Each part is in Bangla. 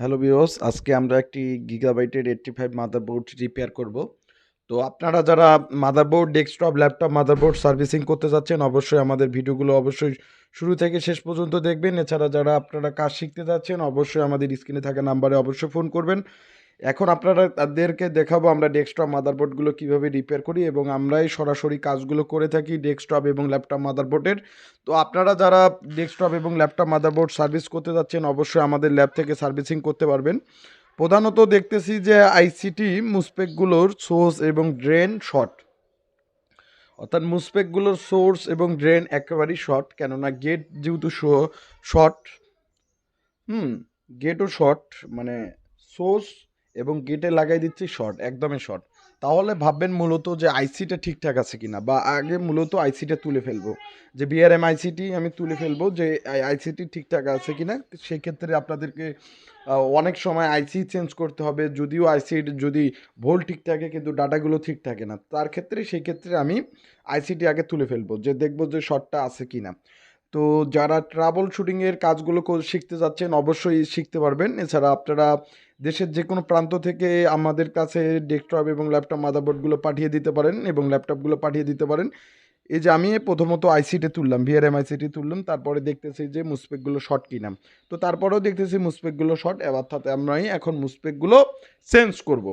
হ্যালো বিওস আজকে আমরা একটি গিগাবাইটের এইটটি ফাইভ মাদারবোর্ড রিপেয়ার করব। তো আপনারা যারা motherboard, desktop, laptop, motherboard servicing করতে যাচ্ছেন, অবশ্যই আমাদের ভিডিওগুলো অবশ্যই শুরু থেকে শেষ পর্যন্ত দেখবেন। এছাড়া যারা আপনারা কাজ শিখতে যাচ্ছেন, অবশ্যই আমাদের স্ক্রিনে থাকা নাম্বারে অবশ্যই ফোন করবেন। এখন আপনারা তাদেরকে দেখাবো আমরা ডেস্কটপ, মাদারবোর্ডগুলো কীভাবে রিপেয়ার করি এবং আমরাই সরাসরি কাজগুলো করে থাকি ডেস্কটপ এবং ল্যাপটপ, মাদারবোর্ডের। তো আপনারা যারা ডেস্কটপ এবং ল্যাপটপ, মাদারবোর্ড সার্ভিস করতে যাচ্ছেন, অবশ্যই আমাদের ল্যাব থেকে সার্ভিসিং করতে পারবেন। প্রধানত দেখতেছি যে আইসিটি মুসপেকগুলোর সোর্স এবং ড্রেন শর্ট অর্থাৎ মুসপেকগুলোর সোর্স এবং ড্রেন একেবারেই শর্ট কেননা গেট যেহেতু শর্ট হুম গেটও শর্ট মানে সোর্স এবং গেটে লাগাই দিচ্ছি শর্ট একদমই শর্ট তাহলে ভাববেন মূলত যে আইসিটা ঠিকঠাক আছে কিনা, বা আগে মূলত আইসিটা তুলে ফেলব। যে বিআরএম আইসিটি আমি তুলে ফেলব যে আইসিটি ঠিকঠাক আছে কিনা, সেক্ষেত্রে আপনাদেরকে অনেক সময় আইসি চেঞ্জ করতে হবে, যদিও আইসির যদি ভোল ঠিক থাকে কিন্তু ডাটাগুলো ঠিক থাকে না। তার ক্ষেত্রে সেই ক্ষেত্রে আমি আইসিটি আগে তুলে ফেলব, যে দেখব যে শর্টটা আছে কিনা। তো যারা ট্রাবল শুটিংয়ের কাজগুলো শিখতে যাচ্ছেন অবশ্যই শিখতে পারবেন। এছাড়া আপনারা দেশের যে কোনো প্রান্ত থেকে আমাদের কাছে ডেস্কটপ এবং ল্যাপটপ মাদারবোর্ডগুলো পাঠিয়ে দিতে পারেন এবং ল্যাপটপগুলো পাঠিয়ে দিতে পারেন। এই যে আমি প্রথমত আইসিটি তুললাম, ভিআরএম আইসিটি তুললাম, তারপরে দেখতেছি যে মুসপেকগুলো শর্ট কিনাম তো তারপরেও দেখতেছি মুসপেকগুলো শর্ট, অর্থাৎ আমরাই এখন মুসপেকগুলো চেঞ্জ করব।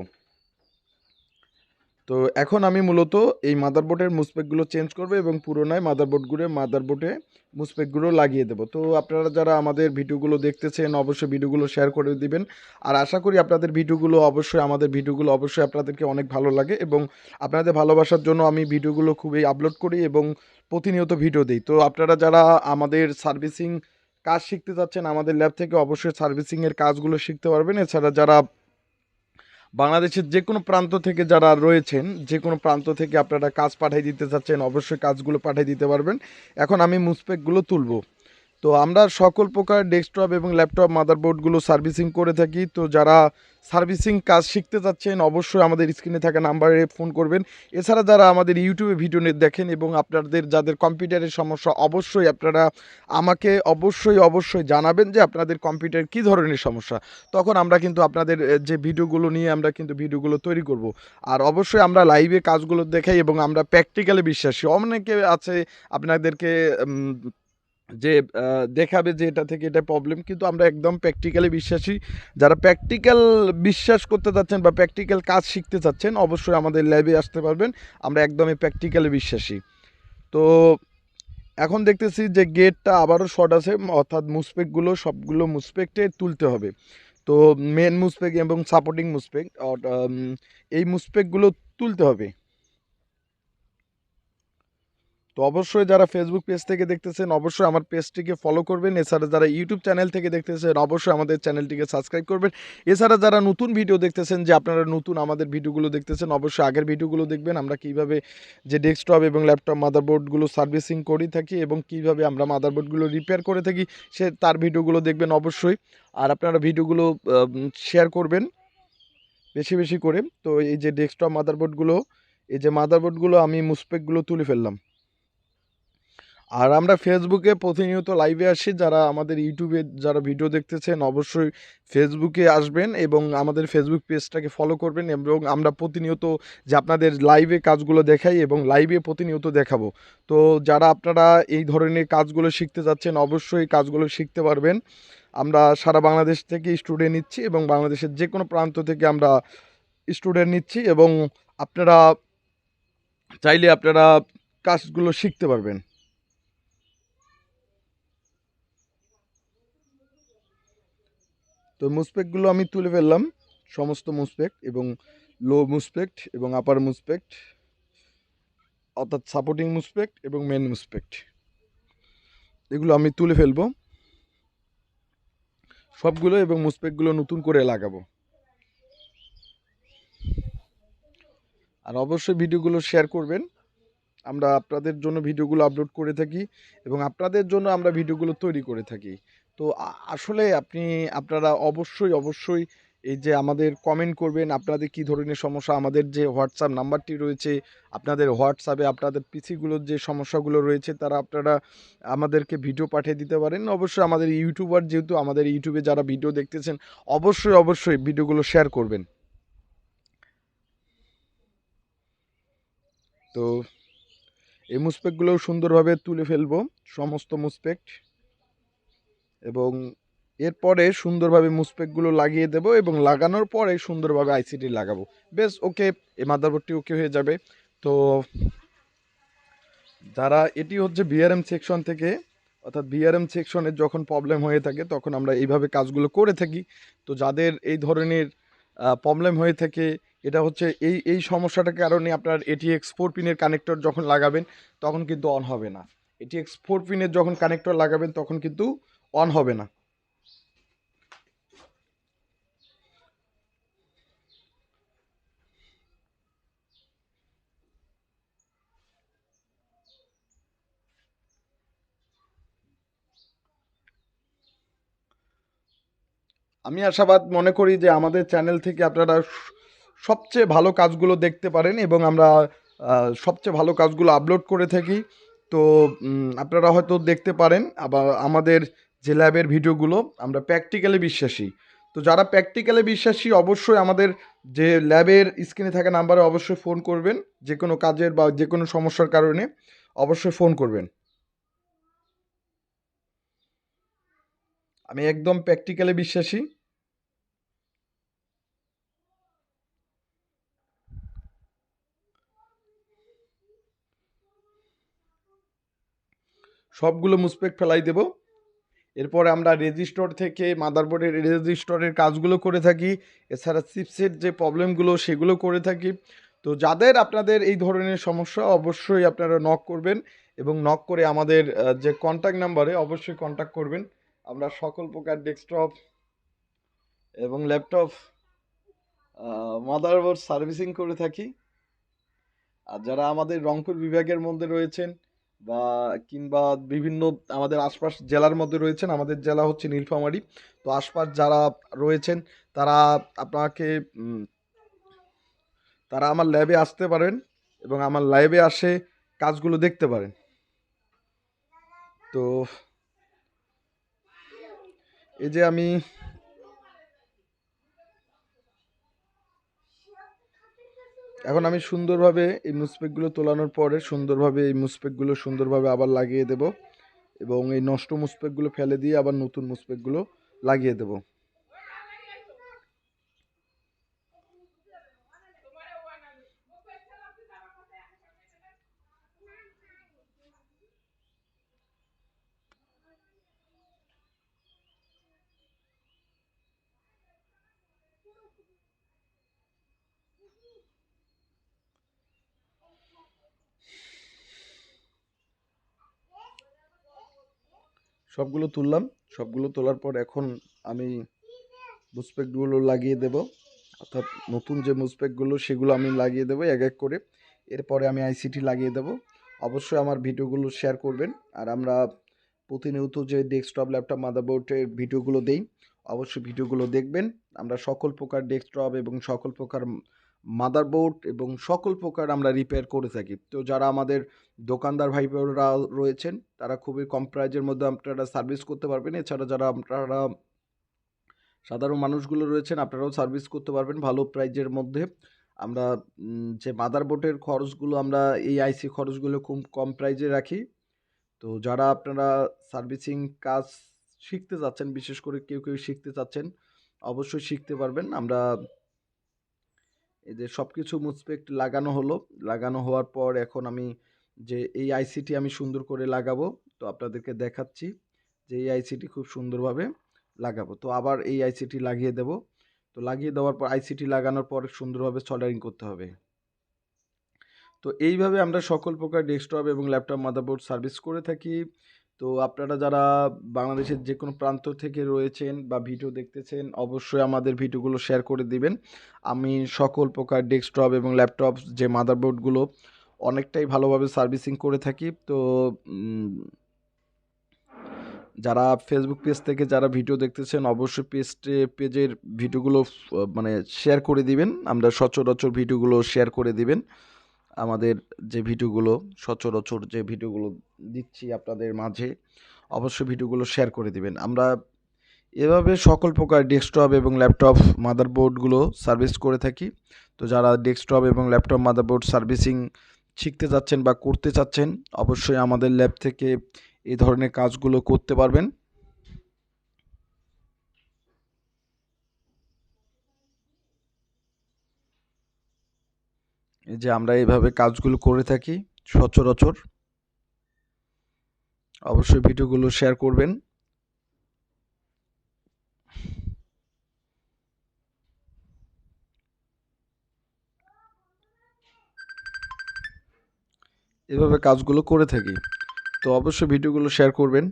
তো এখন আমি মূলত এই মাদারবোর্ডের মুসপেকগুলো চেঞ্জ করব এবং পুরোনায় মাদারবোর্ডগুলো মাদারবোর্ডে মুসপেকগুলো লাগিয়ে দেবো। তো আপনারা যারা আমাদের ভিডিওগুলো দেখতেছেন, অবশ্যই ভিডিওগুলো শেয়ার করে দিবেন। আর আশা করি আপনাদের ভিডিওগুলো অবশ্যই, আমাদের ভিডিওগুলো অবশ্যই আপনাদেরকে অনেক ভালো লাগে এবং আপনাদের ভালোবাসার জন্য আমি ভিডিওগুলো খুবই আপলোড করি এবং প্রতিনিয়ত ভিডিও দিই। তো আপনারা যারা আমাদের সার্ভিসিং কাজ শিখতে চাচ্ছেন আমাদের ল্যাব থেকে অবশ্যই সার্ভিসিংয়ের কাজগুলো শিখতে পারবেন। এছাড়া যারা বাংলাদেশের যে কোনো প্রান্ত থেকে যারা রয়েছেন, যে কোনো প্রান্ত থেকে আপনারা কাজ পাঠিয়ে দিতে চাচ্ছেন, অবশ্যই কাজগুলো পাঠিয়ে দিতে পারবেন। এখন আমি মুসপেকগুলো তুলব। তো আমরা সকল প্রকার ডেস্কটপ এবং ল্যাপটপ, মাদারবোর্ডগুলো সার্ভিসিং করে থাকি। তো যারা সার্ভিসিং কাজ শিখতে চাচ্ছেন, অবশ্যই আমাদের স্ক্রিনে থাকা নাম্বারে ফোন করবেন। এছাড়া যারা আমাদের ইউটিউবে ভিডিও দেখেন এবং আপনাদের, যাদের কম্পিউটারের সমস্যা, অবশ্যই আপনারা আমাকে অবশ্যই অবশ্যই জানাবেন যে আপনাদের কম্পিউটার কী ধরনের সমস্যা। তখন আমরা কিন্তু আপনাদের যে ভিডিওগুলো নিয়ে আমরা কিন্তু ভিডিওগুলো তৈরি করব। আর অবশ্যই আমরা লাইভে কাজগুলো দেখাই এবং আমরা প্র্যাকটিক্যালি বিশ্বাসী। অনেকে আছে আপনাদেরকে যে দেখাবে যে এটা থেকে এটা প্রবলেম কিন্তু আমরা একদম প্র্যাকটিক্যালি বিশ্বাসী। যারা প্র্যাকটিক্যাল বিশ্বাস করতে চাচ্ছেন বা প্র্যাকটিক্যাল কাজ শিখতে চাচ্ছেন, অবশ্যই আমাদের ল্যাবে আসতে পারবেন। আমরা একদমই প্র্যাকটিক্যালি বিশ্বাসী। তো, এখন দেখতেছি যে গেটটা আবারও শর্ট আছে, অর্থাৎ মুসপেকগুলো সবগুলো মুসপেকটে তুলতে হবে। তো মেন মুসপেক এবং সাপোর্টিং মুসপেক এই মুসপেকগুলো তুলতে হবে। তো অবশ্যই যারা ফেসবুক পেজ থেকে দেখতেছেন, অবশ্যই আমার পেজটিকে ফলো করবেন। এছাড়া যারা ইউটিউব চ্যানেল থেকে দেখতেছেন, অবশ্যই আমাদের চ্যানেলটিকে সাবস্ক্রাইব করবেন। এছাড়া যারা নতুন ভিডিও দেখতেছেন, যে আপনারা নতুন আমাদের ভিডিওগুলো দেখতেছেন, অবশ্যই আগের ভিডিওগুলো দেখবেন। আমরা কীভাবে যে ডেস্কটপ এবং ল্যাপটপ মাদারবোর্ডগুলো সার্ভিসিং করে থাকি এবং কীভাবে আমরা মাদারবোর্ডগুলো রিপেয়ার করে থাকি, সে তার ভিডিওগুলো দেখবেন অবশ্যই। আর আপনারা ভিডিওগুলো শেয়ার করবেন বেশি বেশি করে। তো এই যে ডেস্কটপ মাদারবোর্ডগুলো এই যে মাদারবোর্ডগুলো আমি মুসপেকগুলো তুলে ফেললাম। আর আমরা ফেসবুকে প্রতিনিয়ত লাইভে আসি, যারা আমাদের ইউটিউবে যারা ভিডিও দেখতেছেন অবশ্যই ফেসবুকে আসবেন এবং আমাদের ফেসবুক পেজটাকে ফলো করবেন এবং আমরা প্রতিনিয়ত যে আপনাদের লাইভে কাজগুলো দেখাই এবং লাইভে প্রতিনিয়ত দেখাবো। তো যারা আপনারা এই ধরনের কাজগুলো শিখতে যাচ্ছেন, অবশ্যই কাজগুলো শিখতে পারবেন। আমরা সারা বাংলাদেশ থেকে স্টুডেন্ট নিচ্ছি এবং বাংলাদেশের যে কোনো প্রান্ত থেকে আমরা স্টুডেন্ট নিচ্ছি এবং আপনারা চাইলে আপনারা কাজগুলো শিখতে পারবেন। তো মুসপেকগুলো আমি তুলে ফেললাম, সমস্ত মুসপেক্ট এবং লো মুসপেক্ট এবং আপার মুসপেক্ট, অর্থাৎ সাপোর্টিং মুসপেক্ট এবং মেন মুসপেক্ট। এগুলো আমি তুলে ফেলব। সবগুলো এবং মুসপেকগুলো নতুন করে লাগাবো। আর অবশ্যই ভিডিওগুলো শেয়ার করবেন। আমরা আপনাদের জন্য ভিডিওগুলো আপলোড করে থাকি এবং আপনাদের জন্য আমরা ভিডিওগুলো তৈরি করে থাকি। তো আসলে আপনি, আপনারা অবশ্যই অবশ্যই এই যে আমাদের কমেন্ট করবেন, আপনাদের কি ধরনের সমস্যা, আমাদের যে হোয়াটসঅ্যাপ নাম্বারটি রয়েছে, আপনাদের হোয়াটসঅ্যাপে আপনাদের পিসিগুলোর যে সমস্যাগুলো রয়েছে, তারা আপনারা আমাদেরকে ভিডিও পাঠিয়ে দিতে পারেন। অবশ্যই আমাদের ইউটিউবার যেহেতু আমাদের ইউটিউবে যারা ভিডিও দেখতেছেন, অবশ্যই অবশ্যই ভিডিওগুলো শেয়ার করবেন। তো, এই মুসপেকগুলোও সুন্দরভাবে তুলে ফেলব, সমস্ত মুসপেক্ট। এবং এরপরে সুন্দরভাবে মুসপেকগুলো লাগিয়ে দেব এবং লাগানোর পরে সুন্দরভাবে আইসিটি লাগাবো। বেশ, ওকে, এই মাদারবোর্ডটি ওকে হয়ে যাবে। তো যারা এটি হচ্ছে বিআরএম সেকশন থেকে, অর্থাৎ বিআরএম সেকশনের যখন প্রবলেম হয়ে থাকে, তখন আমরা এইভাবে কাজগুলো করে থাকি। তো যাদের এই ধরনের প্রবলেম হয়ে থাকে, এটা হচ্ছে এই এই সমস্যাটার কারণে আপনার এটিএক্স ফোর পিনের কানেক্টর যখন লাগাবেন, তখন কিন্তু অন হবে না। এটিএক্স ফোর পিনের যখন কানেক্টর লাগাবেন, তখন কিন্তু অন হবে না। আমি আশাবাদ মনে করি যে আমাদের চ্যানেল থেকে আপনারা সবচেয়ে ভালো কাজগুলো দেখতে পারেন এবং আমরা সবচেয়ে ভালো কাজগুলো আপলোড করে থাকি। তো আপনারা হয়তো দেখতে পারেন। আবার আমাদের যে ল্যাবের ভিডিওগুলো আমরা প্র্যাকটিক্যালি বিশ্বাসী। তো যারা প্র্যাকটিক্যালি বিশ্বাসী, অবশ্যই আমাদের যে ল্যাবের স্ক্রিনে থাকা নাম্বারে অবশ্যই ফোন করবেন। যে কোনো কাজের বা যে কোনো সমস্যার কারণে অবশ্যই ফোন করবেন। আমি একদম প্র্যাকটিক্যালি বিশ্বাসী। সবগুলো মুসপেক ফেলাই দেব। এরপরে আমরা রেজিস্টর থেকে মাদারবোর্ডের রেজিস্টরের কাজগুলো করে থাকি, এছাড়া চিপসের যে প্রবলেমগুলো সেগুলো করে থাকি। তো যাদের আপনাদের এই ধরনের সমস্যা, অবশ্যই আপনারা নক করবেন এবং নক করে আমাদের যে কন্ট্যাক্ট নাম্বারে অবশ্যই কন্ট্যাক্ট করবেন। আমরা সকল প্রকার ডেস্কটপ এবং ল্যাপটপ মাদারবোর্ড সার্ভিসিং করে থাকি। আর যারা আমাদের রংপুর বিভাগের মধ্যে রয়েছেন বা কিংবা বিভিন্ন আমাদের আশপাশ জেলার মধ্যে রয়েছেন, আমাদের জেলা হচ্ছে নীলফামারী। তো আশপাশ যারা রয়েছেন, তারা আপনাকে তারা আমার ল্যাবে আসতে পারেন এবং আমার ল্যাবে আসে কাজগুলো দেখতে পারেন। তো, এই যে আমি এখন আমি সুন্দরভাবে এই মুসপেকগুলো তোলানোর পরে সুন্দরভাবে এই মুসপেকগুলো সুন্দরভাবে আবার লাগিয়ে দেব এবং এই নষ্ট মুসপেকগুলো ফেলে দিয়ে আবার নতুন মুসপেকগুলো লাগিয়ে দেব। সবগুলো তুললাম। সবগুলো তোলার পর এখন আমি মুসপেকগুলো লাগিয়ে দেব। অর্থাৎ নতুন যে মুসপেকগুলো, সেগুলো আমি লাগিয়ে দেবো এক এক করে। এরপরে আমি আইসিটি লাগিয়ে দেব। অবশ্যই আমার ভিডিওগুলো শেয়ার করবেন। আর আমরা প্রতিনিয়ত যে ডেস্কটপ, ল্যাপটপ, মাদারবোর্ডের ভিডিওগুলো দেই, অবশ্যই ভিডিওগুলো দেখবেন। আমরা সকল প্রকার ডেস্কটপ এবং সকল প্রকার মাদারবোর্ড এবং সকল প্রকার আমরা রিপেয়ার করে থাকি। তো যারা আমাদের দোকানদার ভাই বোনেরা রয়েছেন, তারা খুবই কম প্রাইজের মধ্যে আপনারা সার্ভিস করতে পারবেন। এছাড়া যারা আপনারা সাধারণ মানুষগুলো রয়েছেন, আপনারাও সার্ভিস করতে পারবেন ভালো প্রাইজের মধ্যে। আমরা যে মাদারবোর্ডের খরচগুলো আমরা, এই আইসি খরচগুলো খুব কম প্রাইজে রাখি। তো যারা আপনারা সার্ভিসিং কাজ শিখতে চাচ্ছেন, বিশেষ করে কেউ কেউ শিখতে চাচ্ছেন, অবশ্যই শিখতে পারবেন। আমরা এই যে সব কিছু মুসপেক্ট লাগানো হলো, লাগানো হওয়ার পর এখন আমি যে এই আইসিটি আমি সুন্দর করে লাগাবো, তো আপনাদেরকে দেখাচ্ছি যে এই আইসিটি খুব সুন্দরভাবে লাগাবো। তো আবার এই আইসিটি লাগিয়ে দেব। তো লাগিয়ে দেওয়ার পর আইসিটি লাগানোর পর সুন্দরভাবে সল্ডারিং করতে হবে। তো এইভাবে আমরা সকল প্রকার ডেস্কটপ এবং ল্যাপটপ মাদারবোর্ড সার্ভিস করে থাকি। তো আপনারা যারা বাংলাদেশের যে কোনো প্রান্ত থেকে রয়েছেন বা ভিডিও দেখতেছেন, অবশ্যই আমাদের ভিডিওগুলো শেয়ার করে দিবেন। আমি সকল প্রকার ডেস্কটপ এবং ল্যাপটপ যে মাদারবোর্ডগুলো অনেকটাই ভালোভাবে সার্ভিসিং করে থাকি। তো যারা ফেসবুক পেজ থেকে যারা ভিডিও দেখতেছেন, অবশ্যই পেজটে পেজের ভিডিওগুলো মানে শেয়ার করে দিবেন। আমরা সচরাচর ভিডিওগুলো শেয়ার করে দিবেন। আমাদের যে ভিডিওগুলো, সচরাচর যে ভিডিওগুলো দিচ্ছি আপনাদের মাঝে, অবশ্যই ভিডিওগুলো শেয়ার করে দিবেন। আমরা এভাবে সকল প্রকার ডেস্কটপ এবং ল্যাপটপ মাদারবোর্ডগুলো সার্ভিস করে থাকি। তো যারা ডেস্কটপ এবং ল্যাপটপ মাদারবোর্ড সার্ভিসিং শিখতে যাচ্ছেন বা করতে চাচ্ছেন, অবশ্যই আমাদের ল্যাব থেকে এই ধরনের কাজগুলো করতে পারবেন। যে আমরা এইভাবে কাজগুলো করে থাকি সচরাচর। অবশ্যই ভিডিওগুলো শেয়ার করবেন। এভাবে কাজগুলো করে থাকি। তো অবশ্যই ভিডিওগুলো শেয়ার করবেন।